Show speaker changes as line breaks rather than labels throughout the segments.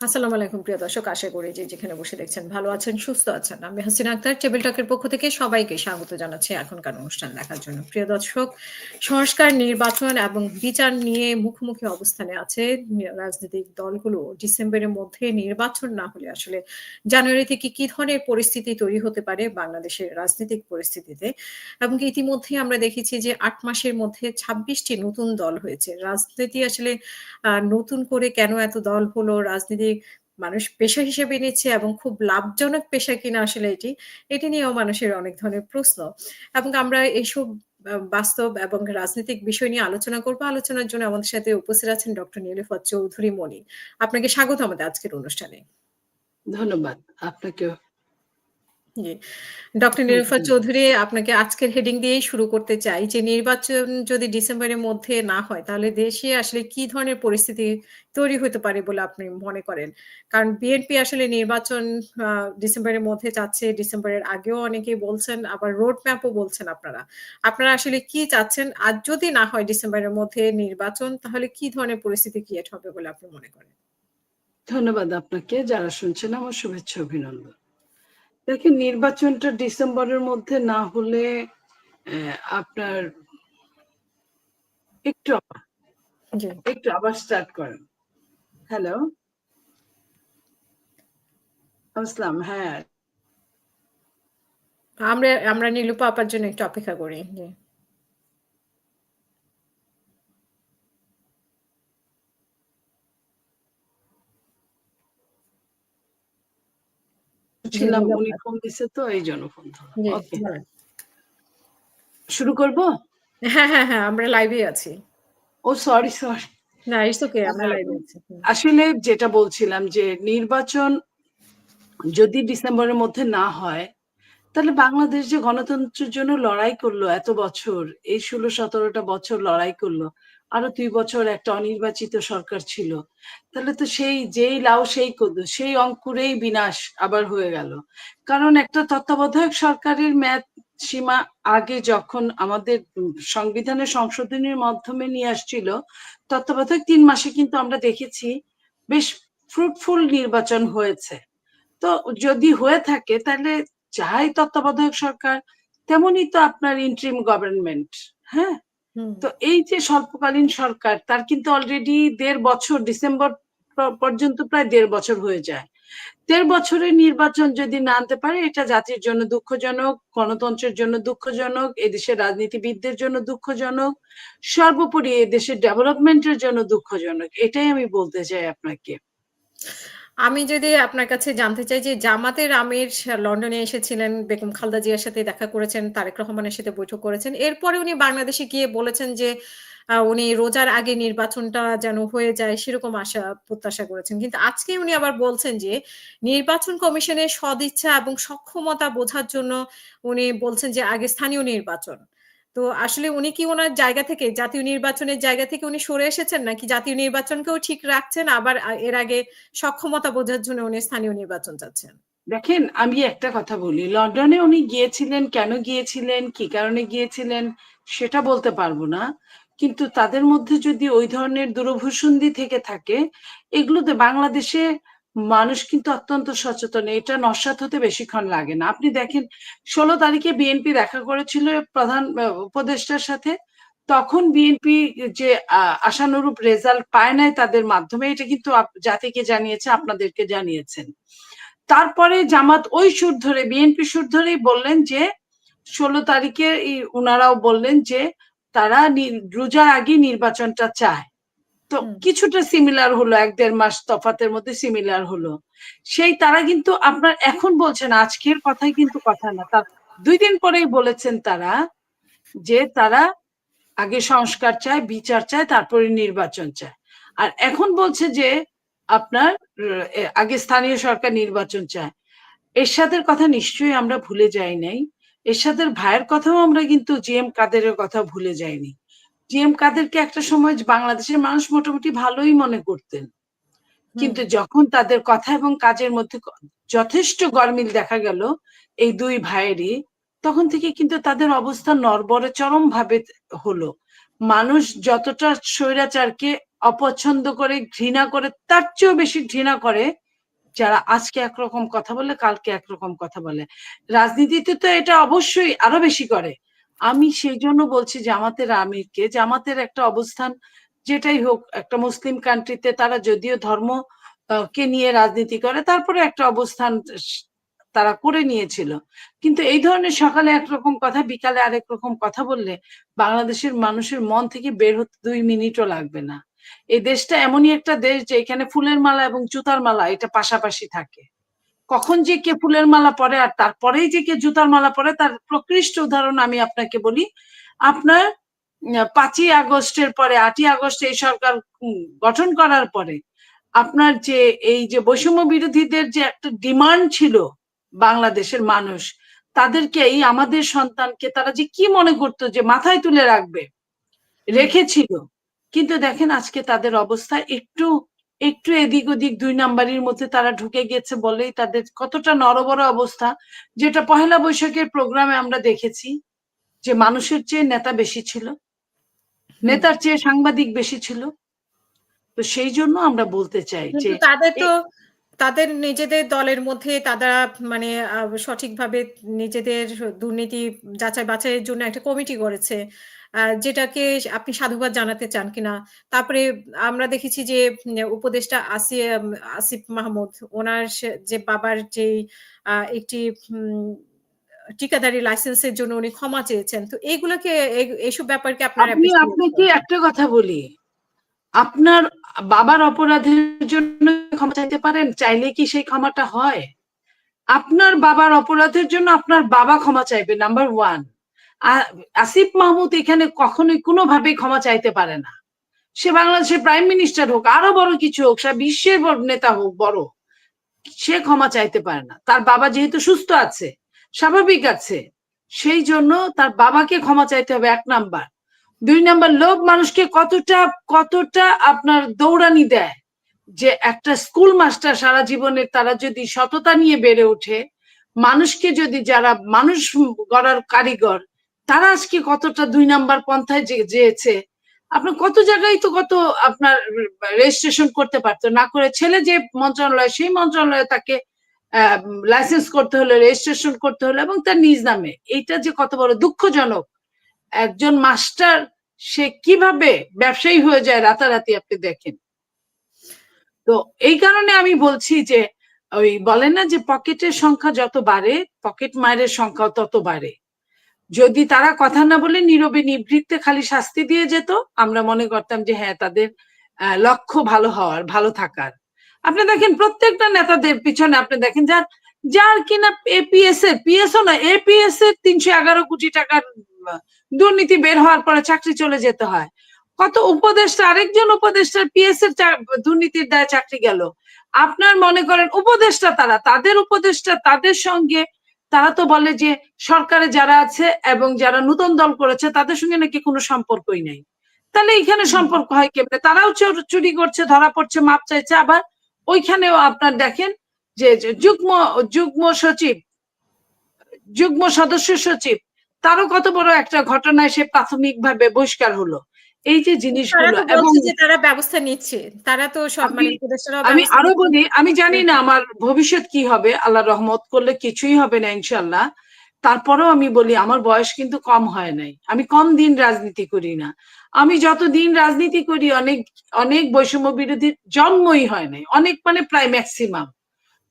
আসসালামু আলাইকুম, প্রিয় দর্শক। আশা করি যে যেখানে বসে দেখছেন, ভালো আছেন, সুস্থ আছেন। আমি হাসিনা আক্তার, টেবিল টকের পক্ষ থেকে সবাইকে স্বাগত জানাচ্ছি এখনকার অনুষ্ঠান দেখার জন্য। প্রিয় দর্শক, সংস্কার, নির্বাচন এবং বিচার নিয়ে মুখোমুখি অবস্থানে আছে রাজনৈতিক দলগুলো। ডিসেম্বরের মধ্যে নির্বাচন না হলে আসলে জানুয়ারি থেকে কি ধরনের পরিস্থিতি তৈরি হতে পারে বাংলাদেশের রাজনৈতিক পরিস্থিতিতে? এবং ইতিমধ্যে আমরা দেখেছি যে আট মাসের মধ্যে ছাব্বিশটি নতুন দল হয়েছে। রাজনীতি আসলে নতুন করে কেন এত দল হলো? রাজনীতি মানুষ পেশা হিসেবে নিচ্ছে এবং খুব লাভজনক পেশা কিনা আসলে এটি এটি নিয়েও মানুষের অনেক ধরনের প্রশ্ন। এবং আমরা এইসব বাস্তব এবং রাজনৈতিক বিষয় নিয়ে আলোচনা করব। আলোচনার জন্য আমাদের সাথে উপস্থিত আছেন ডক্টর নীলফত চৌধুরী মনি। আপনাকে স্বাগত আমাদের আজকের অনুষ্ঠানে।
ধন্যবাদ। আপনাকেও
জি। ডক্টর নিরুফা চৌধুরী আপনাকে আজকের হেডিং দিয়েই শুরু করতে চাই। যে নির্বাচন যদি ডিসেম্বরের মধ্যে না হয় তাহলে দেশে আসলে কি ধরনের পরিস্থিতি তৈরি হতে পারে বলে আপনি মনে করেন? কারণ বিএনপি আসলে নির্বাচন ডিসেম্বরের মধ্যে চাচ্ছে ডিসেম্বরের আগেও অনেকেই বলছেন আবার রোড ম্যাপও বলছেন আপনারা। আপনারা আসলে কি চাচ্ছেন? আর যদি না হয় ডিসেম্বরের মধ্যে নির্বাচন তাহলে কি ধরনের পরিস্থিতি ক্রিয়েট হবে বলে আপনি মনে করেন?
ধন্যবাদ আপনাকে। যারা শুনছেন আমার শুভেচ্ছা অভিনন্দন। দেখেন নির্বাচনটা ডিসেম্বরের মধ্যে না হলে আপনার একটু একটু আবার স্টার্ট করেন। হ্যালো আসসালাম হ্যাঁ।
আমরা আমরা নীলুপা আপার জন্য একটু অপেক্ষা করি। জি।
ছিলাম উনি ফোন দিছে তো এই জন্য ফোন শুরু করব?
হ্যাঁ হ্যাঁ হ্যাঁ আমরা লাইভে আছি।
ও সরি সরি
না ইটস ওকে আমরা লাইভে আছি।
আসলে যেটা বলছিলাম যে নির্বাচন যদি ডিসেম্বরের মধ্যে না হয় তাহলে বাংলাদেশ যে গণতন্ত্রের জন্য লড়াই করল এত বছর এই ষোলো সতেরোটা বছর লড়াই করল আরও দুই বছর একটা অনির্বাচিত সরকার ছিল। তাহলে তো সেই, যেই লাউ, সেই কদু, সেই অঙ্কুরেই বিনাশ আবার হয়ে গেল। কারণ একটা তত্ত্বাবধায়ক সরকারের ম্যাথ সীমা আগে যখন আমাদের সংবিধানের সংশোধনের মাধ্যমে নিয়ে আসছিল, তত্ত্বাবধায়ক তিন মাসে কিন্তু আমরা দেখেছি বেশ ফ্রুটফুল নির্বাচন হয়েছে। তো যদি হয়ে থাকে, তাহলে যাই তত্ত্বাবধায়ক সরকার, তেমনই তো আপনার ইন্ট্রিম গভর্নমেন্ট হ্যাঁ? তো এই যে স্বল্পকালীন সরকার, তার কিন্তু অলরেডি দেড় বছর, ডিসেম্বর পর্যন্ত প্রায় দেড় বছর হয়ে যায়। দেড় বছরের নির্বাচন যদি না আনতে পারে, এটা জাতির জন্য দুঃখজনক, গণতন্ত্রের জন্য দুঃখজনক, এদেশের রাজনীতিবিদদের জন্য দুঃখজনক, সর্বোপরি এদেশের ডেভেলপমেন্টের জন্য দুঃখজনক। এটাই আমি বলতে চাই আপনাকে।
আমি যদি আপনার কাছে জানতে চাই যে জামাতের আমির লন্ডনে এসেছিলেন, বেগম খালদা জিয়ার সাথে দেখা করেছেন, তারেক রহমানের সাথে বৈঠক করেছেন, এরপরে উনি বাংলাদেশে গিয়ে বলেছেন যে উনি রোজার আগে নির্বাচনটা যেন হয়ে যায় সেরকম আশা, প্রত্যাশা করেছেন। কিন্তু আজকে উনি আবার বলছেন যে, নির্বাচন কমিশনের সদিচ্ছা এবং সক্ষমতা বোঝার জন্য উনি বলছেন যে, আগে স্থানীয় নির্বাচন। তো আসলে উনি কি ওনার জায়গা থেকে, জাতীয় নির্বাচনের জায়গা থেকে উনি সরে এসেছেন? নাকি জাতীয় নির্বাচনকেও ঠিক রাখছেন, আবার এর আগে সক্ষমতা বোঝার জন্য উনি স্থানীয় নির্বাচন চাচ্ছেন?
দেখেন, আমি একটা কথা বলি, লন্ডনে উনি গিয়েছিলেন, কেন গিয়েছিলেন, কি কারণে গিয়েছিলেন, সেটা বলতে পারব না। কিন্তু তাদের মধ্যে যদি ওই ধরনের দূরভূসন্ধি থেকে থাকে, এগুলোতে বাংলাদেশে মানুষ কিন্তু অত্যন্ত সচেতন। এটা নস্বাত হতে বেশিক্ষণ লাগে না। আপনি দেখেন, ষোলো তারিখে বিএনপি দেখা করেছিল প্রধান উপদেষ্টার সাথে। তখন বিএনপি যে আশানুরূপ রেজাল্ট পায় নাই তাদের মাধ্যমে, এটা কিন্তু জাতিকে জানিয়েছে, আপনাদেরকে জানিয়েছেন। তারপরে জামাত ওই সুর ধরে বিএনপি সুর ধরেই বললেন যে, ষোলো তারিখে ওনারাও বললেন যে, তারা রোজার আগে নির্বাচনটা চায়। তো কিছুটা সিমিলার হলো এক দেড় মাস তফাতের মধ্যে সিমিলার হলো। সেই তারা কিন্তু আপনার এখন বলছেন আজকের কথাই কিন্তু কথা না। তার দুই দিন পরেই বলেছেন তারা যে তারা আগে সংস্কার চায় বিচার চায় তারপরে নির্বাচন চায়। আর এখন বলছে যে আপনার আগে স্থানীয় সরকার নির্বাচন চায়। এরশাদের কথা নিশ্চয়ই আমরা ভুলে যাই নাই। এরশাদের ভাইয়ের কথাও আমরা কিন্তু জি এম কাদেরের কথা ভুলে যাইনি। জি এম কাদেরকে একটা সময় বাংলাদেশের মানুষ মোটামুটি ভালোই মনে করতেন। কিন্তু যখন তাদের কথা এবং কাজের মধ্যে যথেষ্ট গরমিল দেখা গেল এই দুই ভাইয়েরই তখন থেকে কিন্তু তাদের অবস্থা নরবরে চরম ভাবে হলো। মানুষ যতটা স্বৈরাচারকে অপছন্দ করে ঘৃণা করে তার চেয়েও বেশি ঘৃণা করে যারা আজকে একরকম কথা বলে কালকে একরকম কথা বলে। রাজনীতিতে তো এটা অবশ্যই আরও বেশি করে। আমি সেই জন্য বলছি জামাতের আমিরকে, জামাতের একটা অবস্থান যেটাই হোক, একটা মুসলিম কান্ট্রিতে তারা যদিও ধর্ম কে নিয়ে রাজনীতি করে, তারপরে একটা অবস্থান তারা করে নিয়েছিল। কিন্তু এই ধরনের সকালে একরকম কথা, বিকালে আরেক রকম কথা বললে বাংলাদেশের মানুষের মন থেকে বের হতে দুই মিনিটও লাগবে না। এই দেশটা এমনই একটা দেশ যে এখানে ফুলের মালা এবং জুতার মালা, এটা পাশাপাশি থাকে। কখন যে কে ফুলের মালা পরে আর তারপরেই যে কে জুতার মালা পরে, তার প্রকৃষ্ট উদাহরণ আমি আপনাকে বলি। আপনার পাঁচই আগস্টের পরে, আটই আগস্ট এই সরকার গঠন করার পরে আপনার যে এই যে বৈষম্য বিরোধীদের যে একটা ডিমান্ড ছিল বাংলাদেশের মানুষ, তাদেরকে এই আমাদের সন্তানকে তারা যে কি মনে করতো যে মাথায় তুলে রাখবে, রেখেছিল। কিন্তু দেখেন আজকে তাদের অবস্থা একটু একটু এদিক ওদিক দুই নাম্বারির মধ্যে তারা ঢুকে গেছে বলেই তাদের কতটা নরবর অবস্থা যেটা পহেলা বৈশাখের প্রোগ্রামে আমরা দেখেছি যে মানুষের চেয়ে নেতা বেশি ছিল নেতার চেয়ে সাংবাদিক বেশি ছিল। তো সেই জন্য আমরা বলতে চাই যে
তাদের তো তাদের নিজেদের দলের মধ্যে তারা মানে সঠিকভাবে নিজেদের দুর্নীতি যাচাই বাছাইয়ের জন্য একটা কমিটি করেছে যেটাকে আপনি সাধুবাদ জানাতে চান কিনা। তারপরে আমরা দেখেছি যে উপদেষ্টা আসি আসিফ মাহমুদ ওনার যে বাবার যে একটি ঠিকাদারি লাইসেন্সের জন্য উনি ক্ষমা চেয়েছেন। তো এইগুলোকে এই- এইসব ব্যাপারকে আপনারা
আপনি আপনাকে একটা কথা বলি? আপনার বাবার অপরাধের জন্য ক্ষমা চাইতে পারেন? চাইলে কি সেই ক্ষমাটা হয়? আপনার বাবার অপরাধের জন্য আপনার বাবা ক্ষমা চাইবে নাম্বার ওয়ান আসিফ মাহমুদ এখানে কখনোই কোনোভাবেই ক্ষমা চাইতে পারে না। সে বাংলাদেশের প্রাইম মিনিস্টার হোক, আরও বড় কিছু হোক, সে বিশ্বের নেতা হোক, বড়, সে ক্ষমা চাইতে পারে না। তার বাবা যেহেতু সুস্থ আছে, স্বাভাবিক আছে, সেই জন্য তার বাবাকে ক্ষমা চাইতে হবে এক নাম্বার। দুই নাম্বার লোক মানুষকে কতটা কতটা আপনার দৌড়ানি দেয় যে একটা স্কুল মাস্টার সারা জীবনের তারা যদি সততা নিয়ে বেড়ে ওঠে, মানুষকে যদি যারা মানুষ গড়ার কারিগর তারা আজকে কতটা দুই নাম্বার পন্থায় যেয়েছে? আপনার কত জায়গায় তো কত আপনার রেজিস্ট্রেশন করতে পারতো? না করে ছেলে যে মন্ত্রণালয়, সেই মন্ত্রণালয়ে তাকে লাইসেন্স করতে হলো রেজিস্ট্রেশন করতে হলো এবং তার নিজ নামে। এইটা যে কত বড় দুঃখজনক। একজন মাস্টার, সে কীভাবে ব্যবসায়ী হয়ে যায় রাতারাতি আপনি দেখেন। তো এই কারণে আমি বলছি যে, ওই বলে না যে পকেটের সংখ্যা যত বাড়ে, পকেট মায়ের সংখ্যা তত বাড়ে। যদি তারা কথা না বলে নীরবে নিভৃত্তে খালি শাস্তি দিয়ে যেত, আমরা মনে করতাম যে হ্যাঁ তাদের লক্ষ্য ভালো হওয়ার, ভালো থাকার। আপনি দেখেন প্রত্যেকটা নেতাদের পিছনে আপনি দেখেন যার যার কিনা এপিএস এর পিএসও না এপিএস এর তিনশো এগারো কোটি টাকার দুর্নীতি বের হওয়ার পরে চাকরি চলে যেতে হয়। কত উপদেষ্টা, আরেকজন উপদেষ্টার পিএস এর দুর্নীতির দায় চাকরি গেল। আপনার মনে করেন উপদেষ্টা তারা, তাদের উপদেষ্টা তাদের সঙ্গে তারা তো বলে যে সরকারে যারা আছে এবং যারা নতুন দল করেছে তাদের সঙ্গে নাকি কোনো সম্পর্কই নাই। তাহলে এখানে সম্পর্ক হয় কেমনে? তারাও চোর- চুরি করছে ধরা পড়ছে মাপ চাইছে আবার ওইখানেও আপনার দেখেন যে যে যুগ্ম যুগ্ম সচিব যুগ্ম সদস্য সচিব তারও কত বড় একটা ঘটনায় সে প্রাথমিকভাবে বহিষ্কার হলো। এই যে জিনিসগুলো এবং
যে তারা ব্যবস্থা নিচ্ছে। তারা তো সব মানে
আমি
আরও
বলি আমি জানি না আমার ভবিষ্যৎ কি হবে আল্লাহ রহমত করলে কিছুই হবে না ইনশাল্লাহ তারপরেও আমি বলি আমার বয়স কিন্তু কম হয় নাই। আমি কম দিন রাজনীতি করি না। আমি যত দিন রাজনীতি করি অনেক অনেক বৈষম্য বিরোধী জন্মই হয় নাই। অনেক মানে প্রায় ম্যাক্সিমাম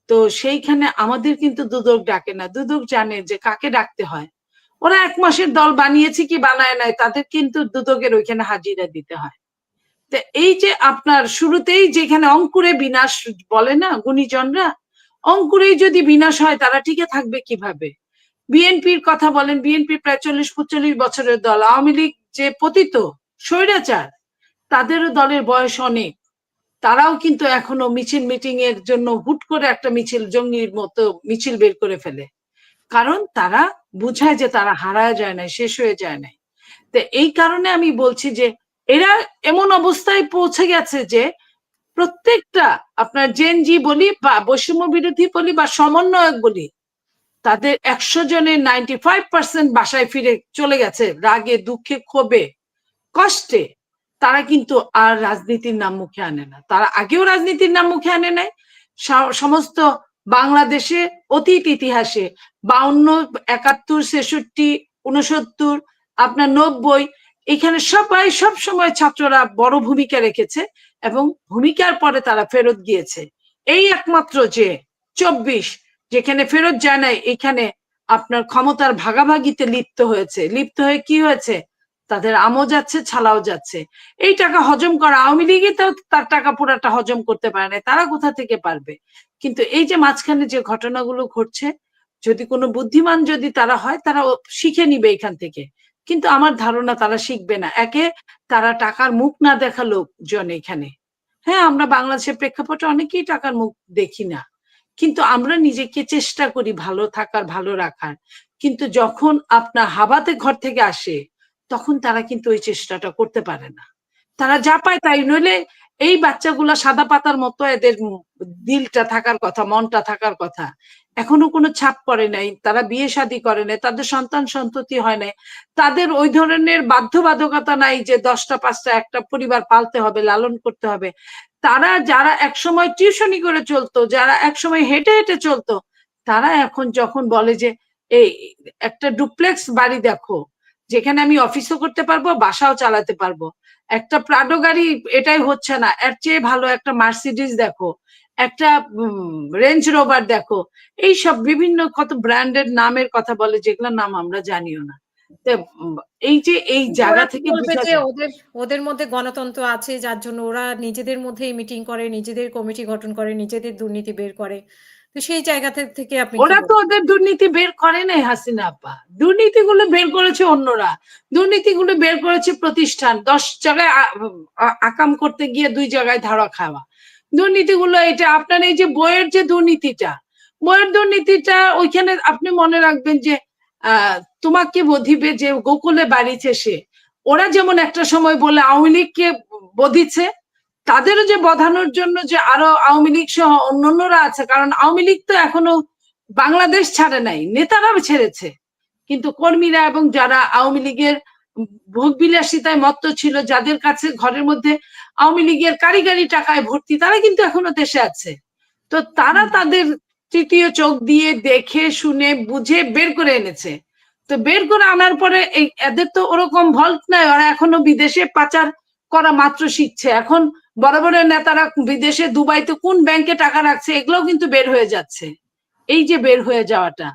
তো সেইখানে আমাদের কিন্তু দুদক ডাকে না। দুদক জানে যে কাকে ডাকতে হয়। ওরা এক মাসের দল বানিয়েছে কি বানায় নাই, তাদের কিন্তু দুদকের ওইখানে হাজিরা দিতে হয়। তা এই যে আপনার শুরুতেই যেখানে অঙ্কুরে বিনাশ বলে না গুণীজনরা, অঙ্কুরেই যদি বিনাশ হয় তারা টিকে থাকবে কীভাবে? বিএনপির কথা বলেন, বিএনপি প্রায় চল্লিশ পঁচল্লিশ বছরের দল। আওয়ামী লীগ যে পতিত, স্বৈরাচার, তাদেরও দলের বয়স অনেক। তারাও কিন্তু এখনও মিছিল মিটিং এর জন্য হুট করে একটা মিছিল, জঙ্গির মতো মিছিল বের করে ফেলে। কারণ তারা বুঝায় যে তারা হারায় যায় না শেষ হয়ে যায় না তো এই কারণে আমি বলছি যে এরা এমন অবস্থায় পৌঁছে গেছে যে প্রত্যেকটা আপনার জেনজি বলি বা বৈষম্য বিরোধী বলি বা সমন্বয়ক বলি, তাদের একশো জনের নাইনটি ফাইভ পার্সেন্ট বাসায় ফিরে চলে গেছে, রাগে, দুঃখে, ক্ষোভে, কষ্টে। তারা কিন্তু আর রাজনীতির নাম মুখে আনে না। তারা আগেও রাজনীতির নাম মুখে আনে নাই। সমস্ত বাংলাদেশে অতীত ইতিহাসে বাউন্ন, একাত্তর, ছেষট্টি উনসত্তর আপনার নব্বই, এখানে সবাই সব সময় ছাত্ররা বড় ভূমিকা রেখেছে এবং ভূমিকার পরে তারা ফেরত গিয়েছে। এই একমাত্র যে চব্বিশ, যেখানে ফেরত যায় নাই, এখানে আপনার ক্ষমতার ভাগাভাগিতে লিপ্ত হয়েছে। লিপ্ত হয়ে কি হয়েছে? তাদের আমও যাচ্ছে, ছালাও যাচ্ছে। এই টাকা হজম করা আওয়ামী লীগই তো তার টাকা পুরাটা হজম করতে পারে না তারা কোথা থেকে পারবে? কিন্তু এই যে মাঝখানে যে ঘটনাগুলো ঘটছে, যদি কোনো বুদ্ধিমান যদি তারা হয়, তারা শিখে নিবে এখান থেকে। কিন্তু আমার ধারণা তারা শিখবে না। একে তারা টাকার মুখ না দেখা লোকজন এখানে। হ্যাঁ আমরা বাংলাদেশের প্রেক্ষাপটে অনেকেই টাকার মুখ দেখি না। কিন্তু আমরা নিজেকে চেষ্টা করি ভালো থাকার, ভালো রাখার। কিন্তু যখন আপনার হাবাতে ঘর থেকে আসে তখন তারা কিন্তু ওই চেষ্টাটা করতে পারে না। তারা যা পায় তাই, নইলে এই বাচ্চাগুলা সাদা পাতার মতো এদের দিলটা থাকার কথা, মনটা থাকার কথা। এখনও কোনো ছাপ পড়ে নাই, তারা বিয়ে শাদী করে নাই, তাদের সন্তান সন্ততি হয় নাই। তাদের ওই ধরনের বাধ্যবাধকতা নাই যে দশটা, পাঁচটা, একটা পরিবার পালতে হবে, লালন করতে হবে। তারা যারা একসময় টিউশনি করে চলতো, যারা একসময় হেঁটে হেঁটে চলতো, তারা এখন যখন বলে যে, এই একটা ডুপ্লেক্স বাড়ি দেখো যেখানে আমি অফিসও করতে পারব বাসাও চালাতে পারব। একটা প্রাডো গাড়ি এটাই হচ্ছে না। এর চেয়ে ভালো একটা মার্সিডিজ দেখো একটা রেঞ্জ রোভার দেখো। এই সব বিভিন্ন কত ব্র্যান্ডের নামের কথা বলে যেগুলোর নাম আমরা জানিও না। এই যে এই জায়গা থেকে
ওদের ওদের মধ্যে গণতন্ত্র আছে যার জন্য ওরা নিজেদের মধ্যেই মিটিং করে নিজেদের কমিটি গঠন করে নিজেদের দুর্নীতি বের করে। তো সেই জায়গা থেকে আপনি
ওরা তো ওদের দুর্নীতি বের করে নাই হাসিনা আপা। দুর্নীতিগুলো বের করেছে অন্যরা। দুর্নীতিগুলো বের করেছে প্রতিষ্ঠান। দশ জায়গায় আকাম করতে গিয়ে দুই জায়গায় ধারা খাওয়া। দুর্নীতিগুলো এটা আপনার এই যে বইয়ের যে দুর্নীতিটা বইয়ের দুর্নীতিটা ওইখানে আপনি মনে রাখবেন যে আহ তোমাকে বধিবে যে গোকুলে বাড়িছে সে। ওরা যেমন একটা সময় বলে আওয়ামী লীগকে বধিছে তাদেরও যে বধানোর জন্য যে আরও আওয়ামী লীগ সহ অন্যান্যরা আছে, কারণ আওয়ামী লীগ তো এখনও বাংলাদেশ ছাড়ে নাই নেতারা ছেড়েছে। কিন্তু কর্মীরা এবং যারা আওয়ামী লীগের ভোগ বিলাসিতায় মত্ত ছিল, যাদের কাছে ঘরের মধ্যে আওয়ামী লীগের কারিগরি টাকায় ভর্তি, তারা কিন্তু এখনও দেশে আছে। তো তারা তাদের তৃতীয় চোখ দিয়ে দেখে, শুনে, বুঝে বের করে এনেছে। তো বের করে আনার পরে এই, এদের তো ওরকম ভল্ট নাই, ওরা এখনও বিদেশে পাচার করা মাত্র শিখছে। এখন বড় বড় নেতারা বিদেশে দুবাইতে কোন ব্যাংকে টাকা রাখছে এগুলোও কিন্তু বের হয়ে যাচ্ছে। এই যে বের হয়ে যাওয়াটা।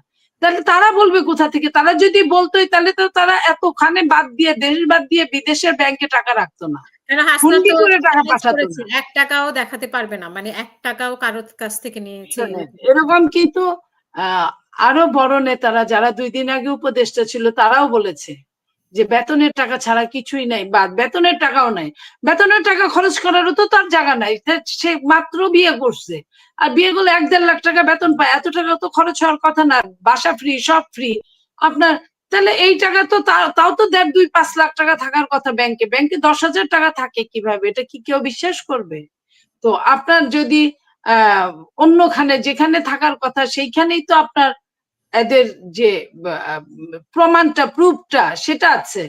তাহলে তারা বলবে কোথা থেকে? তারা যদি বলতোই তাহলে তো তারা এতখানে বাদ দিয়ে দেশ বাদ দিয়ে বিদেশের ব্যাংকে টাকা রাখতো না।
এক টাকাও দেখাতে পারবে না। মানে এক টাকাও কারোর কাছ থেকে নিয়েছে।
এরকম কিন্তু আহ, আরও বড় নেতারা যারা দুই দিন আগে উপদেষ্টা ছিল তারাও বলেছে। যে বেতনের টাকা ছাড়া কিছুই নাই, বা বেতনের টাকাও নাই। বেতনের টাকা খরচ করারও তো তার জায়গা নাই সে মাত্র বিয়ে করছে। আর বিয়ে করলে এক দেড় লাখ টাকা বেতন পায়, এত টাকা তো খরচ হওয়ার কথা না, বাসা ফ্রি সব ফ্রি আপনার, তাহলে এই টাকা তো, তাও তো দেড়, দুই, পাঁচ লাখ টাকা থাকার কথা ব্যাংকে। ব্যাংকে দশ হাজার টাকা থাকে কীভাবে? এটা কি কেউ বিশ্বাস করবে? তো আপনার যদি, আহ, অন্যখানে যেখানে থাকার কথা, সেইখানেই তো আপনার এদের যে প্রমাণটা, প্রুফটা সেটা আছে।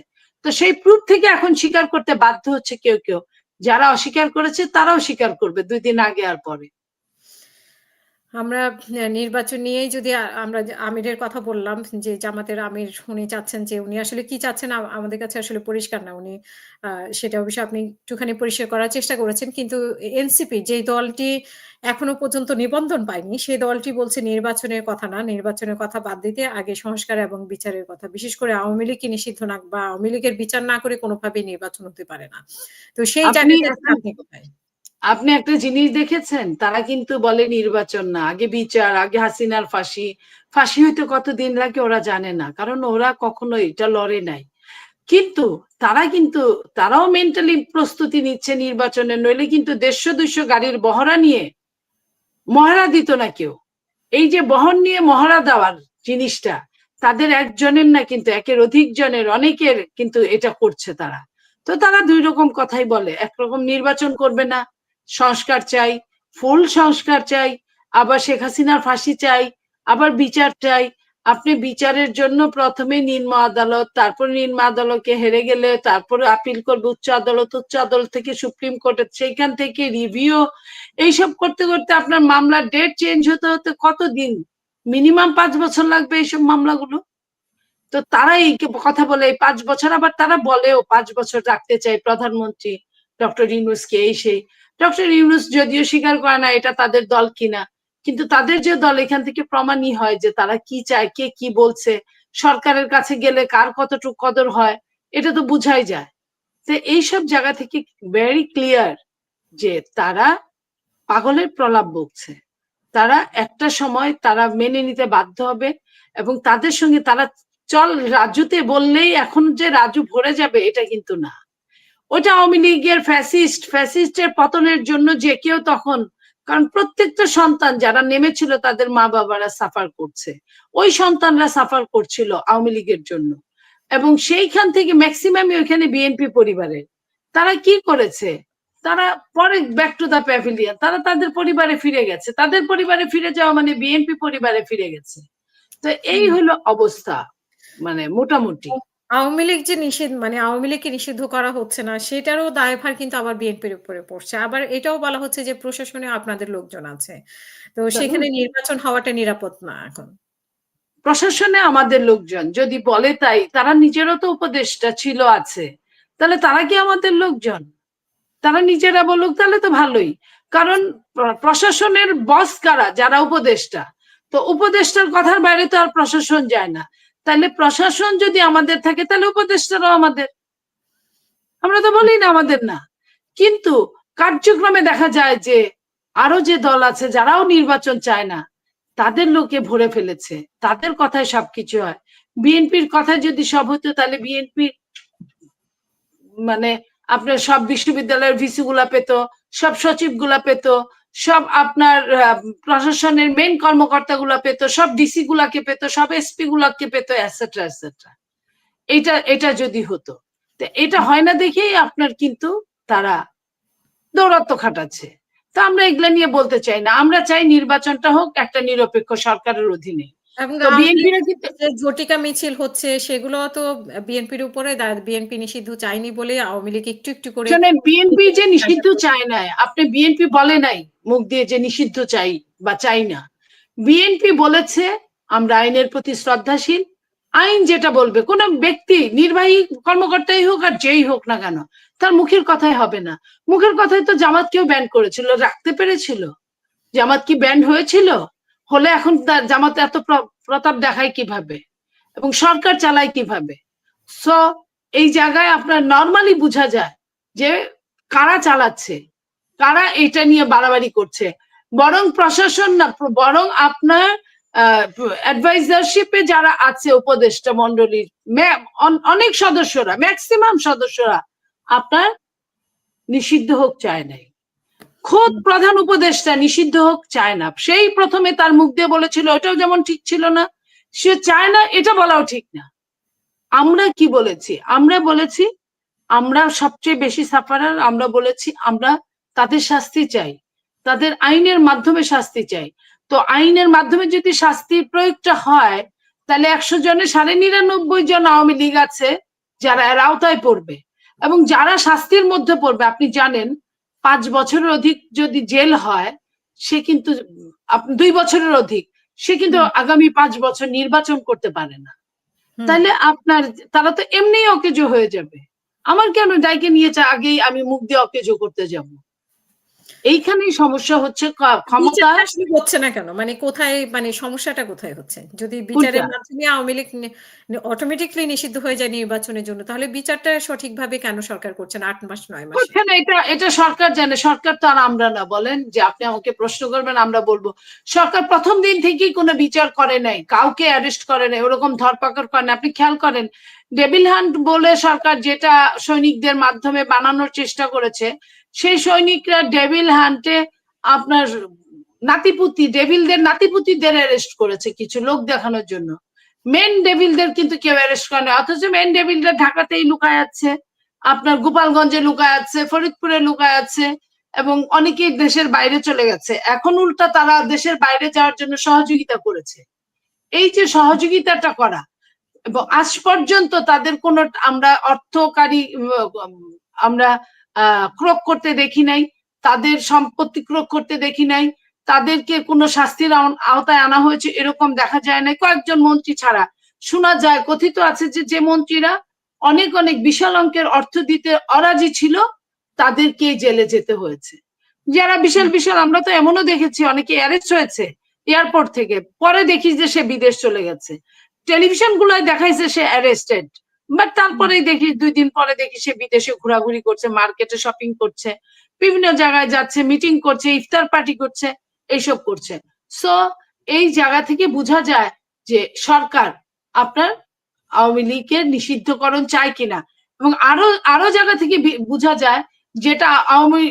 তো সেই প্রুফ থেকে এখন স্বীকার করতে বাধ্য হচ্ছে কেউ কেউ। যারা অস্বীকার করেছে তারাও স্বীকার করবে দুই দিন আগে আর পরে।
আমরা নির্বাচন নিয়েই যদি আমরা আমিরের কথা বললাম যে জামাতের আমির উনি চাচ্ছেন যে উনি আসলে কি চাচ্ছেন আমাদের কাছে আসলে পরিষ্কার না উনি সেটা অবশ্য আপনি একটুখানি পরিষ্কার করার চেষ্টা করেছেন। কিন্তু এনসিপি যে দলটি এখনও পর্যন্ত নিবন্ধন পায়নি সেই দলটি বলছে নির্বাচনের কথা না নির্বাচনের কথা বাদ দিতে আগে সংস্কার এবং বিচারের কথা। বিশেষ করে আওয়ামী লীগকে নিষিদ্ধ না বা আওয়ামী লীগের বিচার না করে কোনোভাবেই নির্বাচন হতে পারে না। তো সেই
এখন-
আপনি কোথায়
আপনি একটা জিনিস দেখেছেন? তারা কিন্তু বলে নির্বাচন না। আগে বিচার, আগে হাসিনার ফাঁসি। ফাঁসি হইতে কতদিন লাগে ওরা জানে না, কারণ ওরা কখনো এটা লড়ে নাই। কিন্তু তারা কিন্তু, তারাও মেন্টালি প্রস্তুতি নিচ্ছে নির্বাচনে, নইলে কিন্তু দেড়শো, দুইশো গাড়ির বহরা নিয়ে মহড়া দিত না কেউ। এই যে বহন নিয়ে মহড়া দেওয়ার জিনিসটা, তাদের একজনের না কিন্তু, একের অধিক জনের, অনেকের কিন্তু এটা করছে তারা। তো তারা দুই রকম কথাই বলে। একরকম নির্বাচন করবে না সংস্কার চাই, ফুল সংস্কার চাই, আবার শেখ হাসিনার ফাঁসি চাই, আবার বিচার চাই। আপনি বিচারের জন্য প্রথমে নিম্ন আদালত, তারপর নিম্ন আদালতকে হেরে গেলে তারপরে আপিল করবে উচ্চ আদালত উচ্চ আদালত থেকে সুপ্রিম কোর্টে, সেইখান থেকে রিভিউ এইসব করতে করতে আপনার মামলার ডেট চেঞ্জ হতে হতে কতদিন? মিনিমাম পাঁচ বছর লাগবে এইসব মামলাগুলো। তো তারা এই কথা বলে, এই পাঁচ বছর আবার তারা বলেও পাঁচ বছর রাখতে চাই প্রধানমন্ত্রী ডক্টর ইউনুসকে এই সেই। ডক্টর ইউনুস যদিও স্বীকার করে না এটা তাদের দল কিনা, কিন্তু তাদের যে দল এখান থেকে প্রমাণই হয় যে তারা কি চায়, কে কি বলছে, সরকারের কাছে গেলে কার কতটুকু কদর হয়, এটা তো বুঝাই যায়। তো এইসব জায়গা থেকে ভেরি ক্লিয়ার যে তারা পাগলের প্রলাপ বকছে। তারা একটা সময় তারা মেনে নিতে বাধ্য হবে এবং তাদের সঙ্গে তারা চল, রাজুতে বললেই এখন যে রাজু ভরে যাবে এটা কিন্তু না। ওটা আওয়ামী লীগের ফ্যাসিস্ট ফ্যাসিস্টের পতনের জন্য যে কেউ তখন কারণ প্রত্যেকটা সন্তান যারা নেমেছিল তাদের মা বাবারা সাফার করছে। ওই সন্তানরা সাফার করছিল আওয়ামী লীগের জন্য। এবং সেইখান থেকে ম্যাক্সিমামই ওইখানে বিএনপি পরিবারের। তারা কি করেছে? তারা পরে ব্যাক টু দা প্যাভিলিয়ন তারা তাদের পরিবারে ফিরে গেছে। তাদের পরিবারে ফিরে যাওয়া মানে বিএনপি পরিবারে ফিরে গেছে। তো এই হলো অবস্থা মানে মোটামুটি।
আওয়ামী লীগ যে নিষেধ মানে আওয়ামী লীগকে নিষিদ্ধ করা হচ্ছে না সেটারও দায়ভার কিন্তু আবার বিএনপির উপরে পড়ছে। আবার এটাও বলা হচ্ছে যে প্রশাসনে আপনাদের লোকজন আছে। তো সেখানে নির্বাচন হওয়াটা নিরাপদ না এখন।
প্রশাসনে আমাদের লোকজন যদি বলে তাই তারা নিজেরও তো উপদেষ্টা ছিল আছে। তাহলে তারা কি আমাদের লোকজন? তারা নিজেরা বলুক তাহলে তো ভালোই। কারণ প্রশাসনের বস কারা? যারা উপদেষ্টা। তো উপদেষ্টার কথার বাইরে তো আর প্রশাসন যায় না। তাহলে প্রশাসন যদি আমাদের থাকে, তাহলে উপদেষ্টারাও আমাদের। আমরা তো বলি না আমাদের না। কিন্তু কার্যক্রমে দেখা যায় যে আরও যে দল আছে, যারাও নির্বাচন চায় না, তাদের লোকে ভরে ফেলেছে। তাদের কথায় সবকিছু হয়। বিএনপির কথায় যদি সব হতো, তাহলে বিএনপি মানে আপনার সব বিশ্ববিদ্যালয়ের ভিসি গুলা পেত, সব সচিবগুলা পেত সব আপনার প্রশাসনের মেন কর্মকর্তা গুলা পেত, সব ডিসি গুলাকে পেত, সব এসপি গুলাকে পেত এটসেট্রা এটসেট্রা এটা এটা যদি হতো। তো এটা হয় না দেখেই আপনার কিন্তু তারা দৌরাত্ম খাটাচ্ছে। তা আমরা এগুলা নিয়ে বলতে চাই না। আমরা চাই নির্বাচনটা হোক একটা নিরপেক্ষ সরকারের অধীনে। বিএনপির
মিছিল হচ্ছে সেগুলো তো বিএনপির উপরে বিএনপি নিষিদ্ধ চায়নি বলে আওয়ামী লীগ একটু একটু করে
বিএনপি যে নিষিদ্ধ চায় নাই আপনি বিএনপি বলে নাই মুখ দিয়ে যে নিষিদ্ধ চাই বা চাই না। বিএনপি বলেছে আমরা আইনের প্রতি শ্রদ্ধাশীল। আইন যেটা বলবে কোন ব্যক্তি নির্বাহী কর্মকর্তাই হোক আর যেই হোক না কেন তার মুখের কথাই হবে না। মুখের কথাই তো জামাত কেউ ব্যান করেছিল রাখতে পেরেছিল। জামাত কি ব্যান্ড হয়েছিল? হলে এখন জামাত এত প্রতাপ দেখায় কীভাবে? এবং সরকার চালায় কীভাবে? সো এই জায়গায় আপনার নর্মালি বোঝা যায় যে কারা চালাচ্ছে, কারা এটা নিয়ে বাড়াবাড়ি করছে। বরং প্রশাসন না, বরং আপনার অ্যাডভাইজারশিপে যারা আছে, উপদেষ্টা মন্ডলীর অনেক সদস্যরা ম্যাক্সিমাম সদস্যরা আপনার নিষিদ্ধ হোক, চায় নাই। খোদ প্রধান উপদেষ্টা নিষিদ্ধ হোক চায় না সেই প্রথমে তার মুখ দিয়ে বলেছিল ওটাও যেমন ঠিক ছিল না, সে চায় না, এটা বলাও ঠিক না। আমরা কি বলেছি? আমরা বলেছি, আমরা সবচেয়ে বেশি সাফারার, আমরা বলেছি, আমরা তাদের শাস্তি চাই, তাদের আইনের মাধ্যমে শাস্তি চাই। তো আইনের মাধ্যমে যদি শাস্তির প্রয়োগটা হয়, তাহলে একশো জনে, সাড়ে নিরানব্বই জন আওয়ামী লীগ আছে, যারা এর আওতায় পড়বে। এবং যারা শাস্তির মধ্যে পড়বে, আপনি জানেন পাঁচ বছরের অধিক যদি জেল হয় সে কিন্তু দুই বছরের অধিক সে কিন্তু আগামী পাঁচ বছর নির্বাচন করতে পারে না। তাহলে আপনার তারা তো এমনি অকেজো হয়ে যাবে। আমার কেন ডাইকে নিয়েছে আগেই আমি মুখ দিয়ে অকেজো করতে যাব? এইখানেই সমস্যা হচ্ছে ক্ষমতা
হচ্ছে না কেন? মানে কোথায় মানে সমস্যাটা কোথায় হচ্ছে? যদি বিচারের মাধ্যমে আওয়ামী লীগ অটোমেটিকলি নিষিদ্ধ হয়ে যায় নির্বাচনের জন্য তাহলে বিচারটা সঠিকভাবে কেন সরকার করছে না? আট মাস নয় মাস।
এটা এটা সরকার জানে সরকার তো আর আমরা না বলেন যে আপনি আমাকে প্রশ্ন করবেন আমরা বলব। সরকার প্রথম দিন থেকেই কোনো বিচার করে নাই কাউকে অ্যারেস্ট করে নাই ওরকম ধরপাকড় করে না আপনি খেয়াল করেন ডেবিল হান্ট বলে সরকার যেটা সৈনিকদের মাধ্যমে বানানোর চেষ্টা করেছে সেই সৈনিকরা ডেভিল হান্টে আপনার নাতিপুতি ডেভিলদের নাতিপুতিদের অ্যারেস্ট করেছে কিছু লোক দেখানোর জন্য। মেন ডেভিলদের কিন্তু কেউ অ্যারেস্ট করে না অথচ মেন ডেভিলরা ঢাকাতেই লুকায় আছে, আপনার গোপালগঞ্জে লুকায় আছে, ফরিদপুরে লুকায় আছে, এবং অনেকেই দেশের বাইরে চলে গেছে। এখন উল্টা তারা দেশের বাইরে যাওয়ার জন্য সহযোগিতা করেছে। এই যে সহযোগিতাটা করা, এবং আজ পর্যন্ত তাদের কোনো আমরা অর্থকারী আমরা ক্রোক করতে দেখি নাই, তাদের সম্পত্তি ক্রোক করতে দেখি নাই, তাদেরকে কোনো শাস্তির আও- আওতায় আনা হয়েছে এরকম দেখা যায় না কয়েকজন মন্ত্রী ছাড়া শোনা যায়, কথিত আছে যে যে মন্ত্রীরা অনেক অনেক বিশাল অঙ্কের অর্থ দিতে অরাজি ছিল, তাদেরকে জেলে যেতে হয়েছে। যারা বিশাল বিশাল, আমরা তো এমনও দেখেছি, অনেকে অ্যারেস্ট হয়েছে এয়ারপোর্ট থেকে, পরে দেখি যে সে বিদেশ চলে গেছে। টেলিভিশন গুলোয় দেখাইছে সে অ্যারেস্টেড। বাট তারপরেই দেখি দুই দিন পরে দেখি সে বিদেশে ঘোরাঘুরি করছে মার্কেটে শপিং করছে বিভিন্ন জায়গায় যাচ্ছে মিটিং করছে ইফতার পার্টি করছে এইসব করছে। সো এই জায়গা থেকে বোঝা যায় যে সরকার আপনার আওয়ামী লীগের নিষিদ্ধকরণ চায় কিনা। এবং আরও আরও জায়গা থেকে বোঝা যায় যেটা আওয়ামী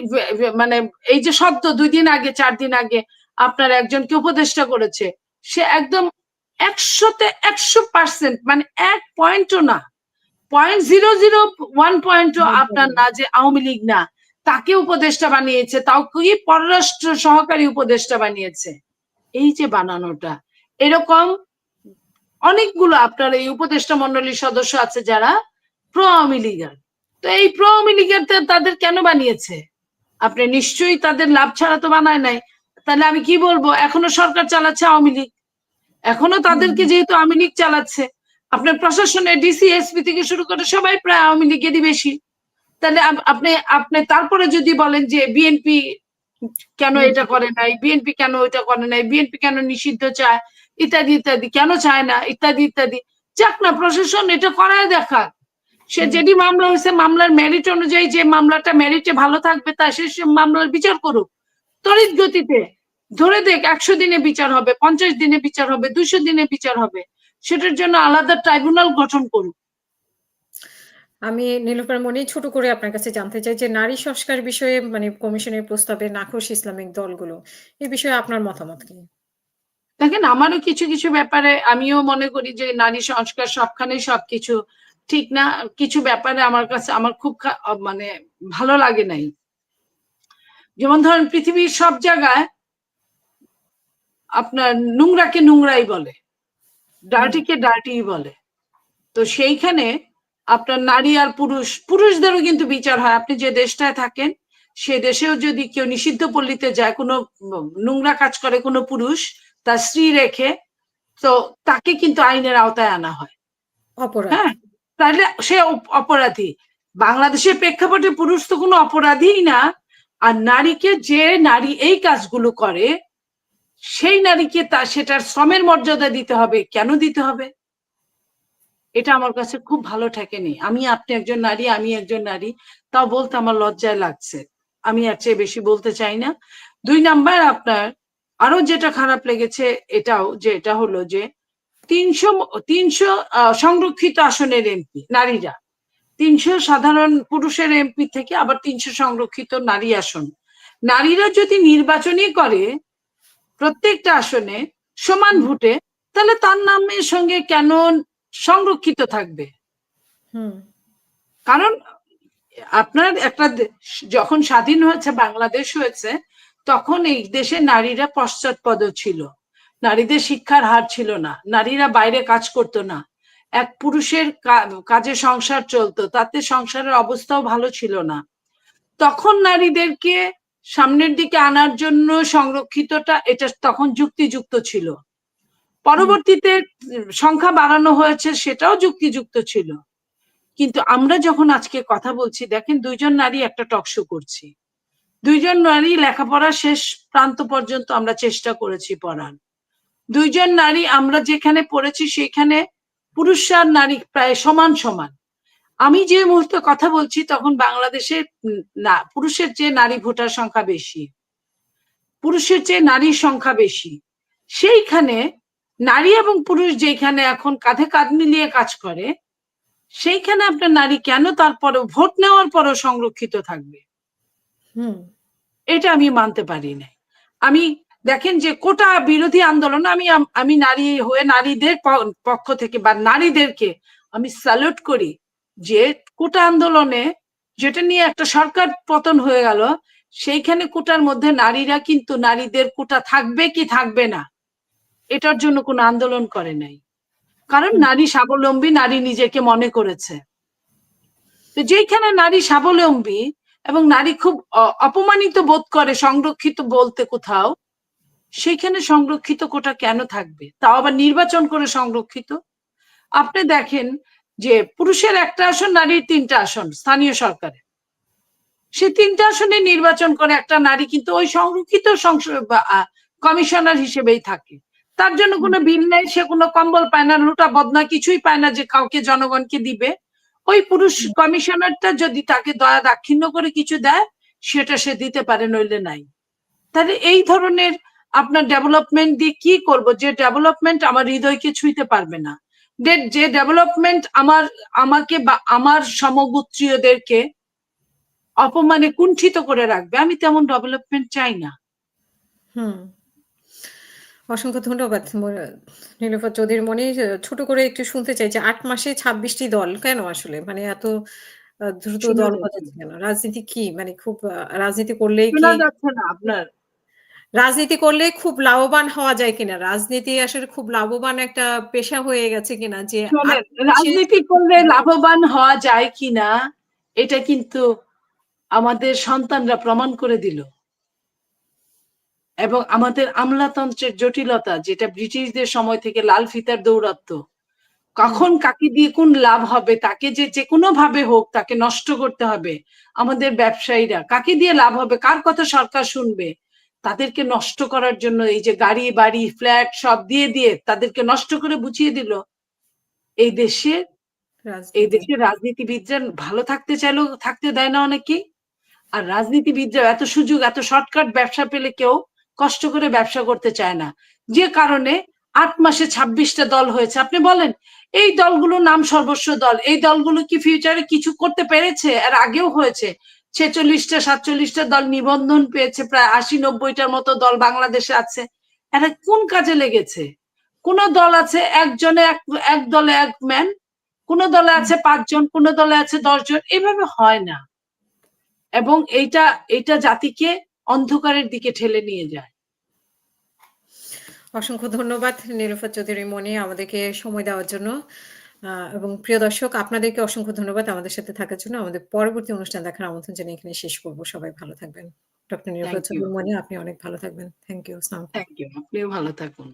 মানে এই যে শব্দ দুই দিন আগে চার দিন আগে আপনার একজনকে উপদেষ্টা করেছে সে একদম একশোতে একশো পার্সেন্ট মানে এক পয়েন্টও না। পয়েন্ট জিরো জিরো ওয়ান পয়েন্টও আপনার না যে আওয়ামী লীগ না তাকে উপদেষ্টা বানিয়েছে তাও কি পররাষ্ট্র সহকারী উপদেষ্টা বানিয়েছে। এই যে বানানোটা এরকম অনেকগুলো আপনার এই উপদেষ্টা মন্ডলীর সদস্য আছে যারা প্রো আওয়ামী লীগের। তো এই প্রো আওয়ামী লীগের তাদের কেন বানিয়েছে? আপনি নিশ্চয়ই তাদের লাভ ছাড়া তো বানায় নাই। তাহলে আমি কি বলব? এখনও সরকার চালাচ্ছে আওয়ামী লীগ। এখনও তাদেরকে যেহেতু আওয়ামী লীগ চালাচ্ছে আপনার প্রশাসনে ডিসি এসপি থেকে শুরু করে সবাই প্রায় আওয়ামী লীগেরই বেশি। তাহলে আপনি আপনি তারপরে যদি বলেন যে বিএনপি কেন এটা করে নাই বিএনপি কেন ওইটা করে নাই বিএনপি কেন নিষিদ্ধ চায় ইত্যাদি ইত্যাদি কেন চায় না ইত্যাদি ইত্যাদি যাক না প্রশাসন এটা করায় দেখাক। সে যেটি মামলা হয়েছে মামলার মেরিট অনুযায়ী যে মামলাটা মেরিটে ভালো থাকবে তা সে সে মামলার বিচার করুক। তড়িৎ গতিতে ধরে দেখ একশো দিনে বিচার হবে পঞ্চাশ দিনে বিচার হবে দুশো দিনে বিচার হবে। সেটার জন্য আলাদা ট্রাইব্যুনাল গঠন করুক।
আমি নীলুফার মনি ছোট করে আপনার কাছে জানতে চাই যে নারী সংস্কার বিষয়ে মানে কমিশনের প্রস্তাবে নাখোশ ইসলামিক দলগুলো এই বিষয়ে আপনার মতামত কি?
দেখেন আমারও কিছু কিছু ব্যাপারে আমিও মনে করি যে নারী সংস্কার সবখানেই সবকিছু ঠিক না। কিছু ব্যাপারে আমার কাছে আমার খুব মানে ভালো লাগে নাই। যেমন ধরেন পৃথিবীর সব জায়গায় আপনার নোংরাকে নোংরাই বলে। ডার্টিকে ডার্টি বলে। তো সেইখানে আপনার নারী আর পুরুষ পুরুষদেরও কিন্তু বিচার হয়। আপনি যে দেশটায় থাকেন সে দেশেও যদি কেউ নিষিদ্ধ পল্লীতে যায় কোনো নোংরা কাজ করে কোনো পুরুষ তার স্ত্রী রেখে তো তাকে কিন্তু আইনের আওতায় আনা হয়।
অপরাধ।
হ্যাঁ তাহলে সে অপ- অপরাধী। বাংলাদেশের প্রেক্ষাপটে পুরুষ তো কোনো অপরাধীই না। আর নারীকে যে নারী এই কাজগুলো করে সেই নারীকে তা সেটার শ্রমের মর্যাদা দিতে হবে। কেন দিতে হবে? এটা আমার কাছে খুব ভালো ঠেকেনি। আমি আপনি একজন নারী, আমি একজন নারী, তাও বলতে আমার লজ্জায় লাগছে। আমি আর চেয়ে বেশি বলতে চাই না। দুই নাম্বার আপনার আরও যেটা খারাপ লেগেছে এটাও যে এটা হলো যে তিনশো তিনশো সংরক্ষিত আসনের এমপি, নারীরা। তিনশো সাধারণ পুরুষের এমপি থেকে আবার তিনশো সংরক্ষিত নারী আসন। নারীরা যদি নির্বাচনই করে প্রত্যেকটা আসনে সমান ভোটে তাহলে তার নামের সঙ্গে কেন সংরক্ষিত থাকবে?
হুম।
কারণ আপনার একটা যখন স্বাধীন হয়েছে বাংলাদেশ হয়েছে তখন এই দেশে নারীরা পশ্চাৎপদ ছিল। নারীদের শিক্ষার হার ছিল না। নারীরা বাইরে কাজ করতো না। এক পুরুষের কাজে সংসার চলতো তাতে সংসারের অবস্থাও ভালো ছিল না। তখন নারীদেরকে সামনের দিকে আনার জন্য সংরক্ষিতটা, এটা তখন যুক্তিযুক্ত ছিল। পরবর্তীতে সংখ্যা বাড়ানো হয়েছে, সেটাও যুক্তিযুক্ত ছিল। কিন্তু আমরা যখন আজকে কথা বলছি, দেখেন দুইজন নারী একটা টকশো করছি। দুইজন নারী লেখাপড়া শেষ প্রান্ত পর্যন্ত আমরা চেষ্টা করেছি পড়ার। দুইজন নারী আমরা যেখানে পড়েছি, সেখানে পুরুষ আর নারী প্রায় সমান সমান। আমি যে মুহূর্তে কথা বলছি তখন বাংলাদেশে না পুরুষের চেয়ে নারী ভোটার সংখ্যা বেশি। পুরুষের চেয়ে নারীর সংখ্যা বেশি। সেইখানে নারী এবং পুরুষ যেখানে এখন কাঁধে কাঁধ মিলিয়ে কাজ করে সেইখানে আপনার নারী কেন তারপরে ভোট নেওয়ার পরও সংরক্ষিত থাকবে?
হুম।
এটা আমি মানতে পারি না আমি দেখেন যে কোটা বিরোধী আন্দোলন আমি আমি নারী হয়ে নারীদের পক্ষ থেকে বা নারীদেরকে আমি স্যালুট করি। যে কোটা আন্দোলনে যেটা নিয়ে একটা সরকার পতন হয়ে গেল সেইখানে কোটার মধ্যে নারীরা কিন্তু নারীদের কোটা থাকবে কি থাকবে না এটার জন্য কোনো আন্দোলন করে নাই। কারণ নারী স্বাবলম্বী নারী নিজেকে মনে করেছে। তো যেখানে নারী স্বাবলম্বী এবং নারী খুব অপমানিত বোধ করে সংরক্ষিত বলতে কোথাও সেখানে সংরক্ষিত কোটা কেন থাকবে? তাও আবার নির্বাচন করে সংরক্ষিত? আপনি দেখেন যে পুরুষের একটা আসন, নারীর তিনটা আসন, স্থানীয় সরকারে সে তিনটা আসনে নির্বাচন করে একটা নারী কিন্তু ওই সংরক্ষিত কমিশনার হিসেবেই থাকে। তার জন্য কোনো বিল নেই, সে কোনো কম্বল পায় না, লুটা বদনা কিছুই পায় না যে কাউকে জনগণকে দিবে। ওই পুরুষ কমিশনারটা যদি তাকে দয়া দাক্ষিণ্য করে কিছু দেয়, সেটা সে দিতে পারে, নইলে নাই। তাহলে এই ধরনের আপনার ডেভেলপমেন্ট দিয়ে কি করব? যে ডেভেলপমেন্ট আমার হৃদয়কে ছুঁইতে পারবে না। যে- যে ডেভেলপমেন্ট আমার আমাকে বা আমার সমগোত্রীয়দেরকে অপমানে কুণ্ঠিত করে রাখবে আমি তেমন ডেভেলপমেন্ট চাই না।
হুম। অসংখ্য ধন্যবাদ ম- নীলোফার চৌধুরী মনি ছোট করে একটু শুনতে চাই যে আট মাসে ছাব্বিশটি দল কেন আসলে? মানে এত দ্রুত দল কেন? রাজনীতি কি? মানে খুব রাজনীতি করলেই কি
না আপনার।
রাজনীতি করলে খুব লাভবান হওয়া যায় কিনা? রাজনীতি আসলে খুব লাভবান একটা পেশা হয়ে গেছে কিনা যে
রাজনীতি করলে লাভবান হওয়া যায় কিনা এটা কিন্তু আমাদের সন্তানরা প্রমাণ করে দিল। এবং আমাদের আমলাতন্ত্রের জটিলতা যেটা ব্রিটিশদের সময় থেকে লাল ফিতার দৌরাত্ম কখন কাকে দিয়ে কোন লাভ হবে তাকে যে যে কোনো ভাবে হোক তাকে নষ্ট করতে হবে আমাদের ব্যবসায়ীরা কাকে দিয়ে লাভ হবে কার কথা সরকার শুনবে তাদেরকে নষ্ট করার জন্য এই যে গাড়ি বাড়ি ফ্ল্যাট সব দিয়ে দিয়ে তাদেরকে নষ্ট করে বুঝিয়ে দিল এই দেশে এই দেশের রাজনীতিবিদরা ভালো থাকতে চাইলেও থাকতে দেয় না অনেকেই। আর রাজনীতিবিদরা এত সুযোগ এত শর্টকাট ব্যবসা পেলে কেউ কষ্ট করে ব্যবসা করতে চায় না। যে কারণে আট মাসে ছাব্বিশটা দল হয়েছে। আপনি বলেন এই দলগুলো নাম সর্বস্ব দল এই দলগুলো কি ফিউচারে কিছু করতে পেরেছে? আর আগেও হয়েছে। ছেচল্লিশটা, সাতচল্লিশটা দল নিবন্ধন পেয়েছে, প্রায় আশি, নব্বইটার মতো দল বাংলাদেশে আছে। এরা কোন কাজে লেগেছে? কোন দল আছে একজনে এক এক দলে এক ম্যান কোন দলে আছে পাঁচজন, কোন দলে আছে দশজন? এভাবে হয় না। এবং এইটা এটা জাতিকে অন্ধকারের দিকে ঠেলে নিয়ে যায়।
অসংখ্য ধন্যবাদ নীলোফার চৌধুরী মনি আমাদেরকে সময় দেওয়ার জন্য। এবং প্রিয় দর্শক আপনাদেরকে অসংখ্য ধন্যবাদ আমাদের সাথে থাকার জন্য। আমাদের পরবর্তী অনুষ্ঠান দেখার আমন্ত্রণ জানিয়ে এখানে শেষ করব। সবাই ভালো থাকবেন। ডক্টর চৌধুরী মনি আপনি অনেক ভালো থাকবেন। থ্যাংক ইউ
থ্যাংক ইউ আপনিও ভালো থাকুন।